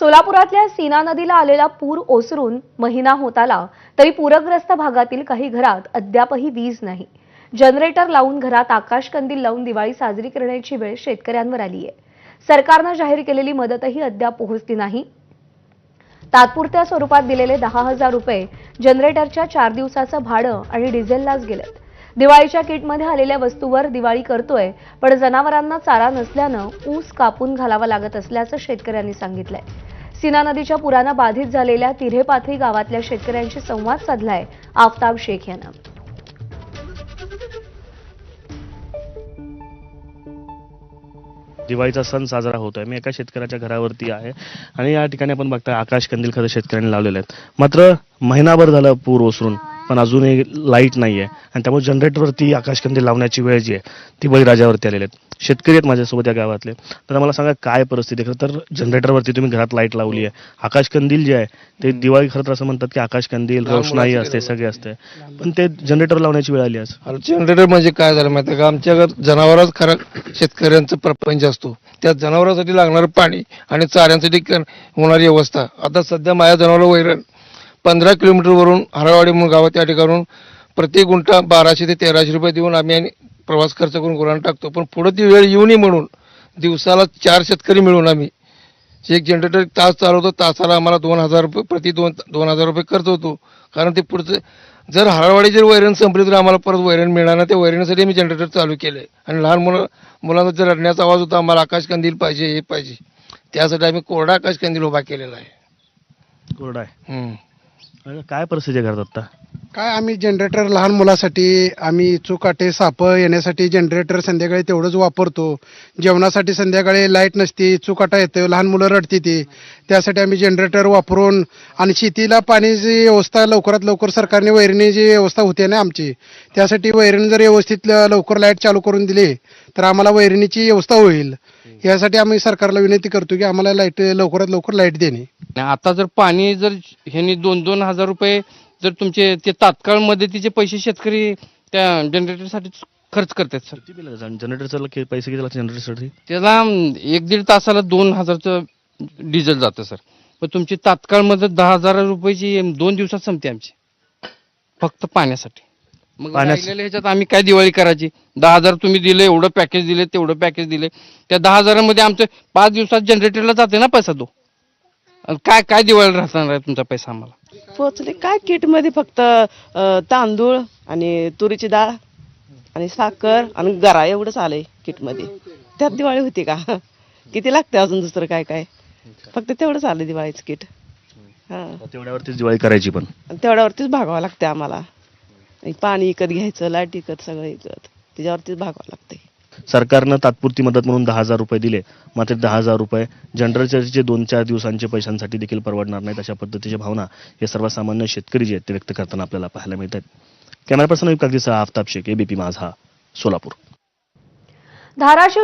सोलापुरातल्या सीना नदीला आलेला पूर ओसरून महिना होत आला तरी पूरग्रस्त भागातील काही घरात अद्यापही वीज नाही. जनरेटर लावून घरात आकाशकंदील लावून दिवाळी साजरी करण्याची वेळ शेतकऱ्यांवर आली आहे. सरकारनं जाहीर केलेली मदतही अद्याप पोहोचली नाही. तात्पुरत्या स्वरूपात दिलेले दहा हजार रुपये जनरेटरच्या चार दिवसाचं भाडं आणि डिझेललाच गेलेत. दिवाळीच्या किटमध्ये आलेल्या वस्तूवर दिवाळी करतोय पण जनावरांना चारा नसल्यानं ऊस कापून घालावा लागत असल्याचं शेतकऱ्यांनी सांगितलंय. सीना नदीच्या पुरानं बाधित झालेल्या तिरेपाथरी गावातल्या शेतकऱ्यांशी संवाद साधलाय. आफताब शेख यानं. दिवाळीचा सण साजरा होतोय. मी एका शेतकऱ्याच्या घरावरती आहे आणि या ठिकाणी आपण बघता आकाश कंदील खरं शेतकऱ्यांनी लावलेले आहेत. मात्र महिनाभर झालं पूर ओसरून. पण अजूनही लाइट नाही आहे आणि त्यामुळे जनरेटरवरती आकाश कंदील लावण्याची वेळ जी आहे ती बळीराजावरती आलेली आहेत शेतकरी आहेत माझ्यासोबत या गावातले. तर मला सांगा काय परिस्थिती? खरं तर जनरेटरवरती तुम्ही घरात लाइट लावली आहे. आकाश कंदील जे आहे ते दिवाळी खरं तर असं म्हणतात की आकाश कंदील रोषणाई असते सगळे असते. पण ते जनरेटर लावण्याची वेळ आली आज. जनरेटर म्हणजे काय झालं माहिती का? आमच्या घरात जनावरच खरं शेतकऱ्यांचा प्रपंच असतो. त्या जनावरांसाठी लागणारं पाणी आणि चाऱ्यांसाठी होणारी व्यवस्था. आता सध्या माझ्या जनावर वैरण. पंधरा किलोमीटरवरून हरळवाडी म्हणून गावात त्या ठिकाणून प्रति गुंठा बाराशे ते तेराशे रुपये देऊन आम्ही आणि प्रवास खर्च करून गुरांना टाकतो. पण पुढे ती वेळ येऊ नये म्हणून दिवसाला चार शेतकरी मिळून आम्ही. एक जनरेटर तास चालवतो तासाला आम्हाला दोन हजार रुपये प्रति दोन दोन हजार रुपये खर्च होतो. कारण ते पुढचं जर हळवाडी जर वैरण संपली तर आम्हाला परत वैरण मिळणार नाही. त्या वैरणीसाठी आम्ही जनरेटर चालू केले आणि लहान मुलं मुलांचा जर रडण्याचा आवाज होता आम्हाला आकाश कंदील पाहिजे हे पाहिजे. त्यासाठी आम्ही कोरडा आकाश कंदील उभा केलेला आहे. कोरडा आहे. काय परिस्थिती आहे घरात आता काय आम्ही जनरेटर लहान मुलासाठी आम्ही चुकाटे साप येण्यासाठी जनरेटर संध्याकाळी तेवढंच वापरतो. जेवणासाठी संध्याकाळी लाइट नसती चुकाटा येतं लहान मुलं रडती ती. त्यासाठी आम्ही जनरेटर वापरून आणि शेतीला पाण्याची व्यवस्था लवकरात लवकर सरकारने वैरणीची व्यवस्था होते ना आमची त्यासाठी वैरणी जर व्यवस्थित ल- लवकर लाइट चालू करून दिली तर आम्हाला वैरणीची व्यवस्था होईल. यासाठी आम्ही सरकारला विनंती करतो की आम्हाला लाइट लवकरात लवकर लाइट देणे. आणि आता जर पाणी जर ह्यांनी दोन दोन हजार रुपये जर तुमचे ते तात्काळ मदतीचे पैसे शेतकरी त्या जनरेटरसाठी खर्च करतात सर. किती बिल जनरेटरचं पैसे किती लागतात जनरेटरसाठी? त्याला एक दीड तासाला दोन हजारचं डिझेल जातं सर. पण तुमची तात्काळ मदत दहा हजार रुपयाची दोन दिवसात संपते आमची. फक्त पाण्यासाठी. मग पाण्यास- राहिलेल्या ह्याच्यात आम्ही काय दिवाळी करायची? दहा हजार तुम्ही दिले एवढं पॅकेज दिले तेवढं पॅकेज दिले. त्या दहा हजारामध्ये आमचं पाच दिवसात जनरेटरला जाते ना पैसा तो. काय काय दिवाळीला राहणार आहे तुमचा पैसा आम्हाला? पोचले. काय किटमध्ये फक्त अ, तांदूळ आणि तुरीची डाळ आणि साखर आणि गरा एवढंच आलंय किटमध्ये त्यात दिवाळी होती का? किती लागते अजून दुसरं काय काय? फक्त तेवढंच आलं दिवाळीचं किट. हा. तेवढ्यावरतीच दिवाळी करायची पण. आणि तेवढ्यावरतीच भागावं लागते आम्हाला. आणि पाणी विकत घ्यायचं लाइट विकत सगळं विकत त्याच्यावरतीच भागावं लागते सरकारनं तात्पुरती मदत म्हणून दहा हजार रुपये दिले. मात्र दहा हजार रुपये जनरेटरचे दोन चार दिवसांचे पैशांसाठी देखील परवडणार नाहीत अशा पद्धतीच्या भावना हे सर्वसामान्य शेतकरी जे आहेत ते व्यक्त करताना आपल्याला पाहायला मिळत आहेत कॅमेरा पर्सन कागदीचा आफताब शेख एबीपी माझा सोलापूर. धाराशिव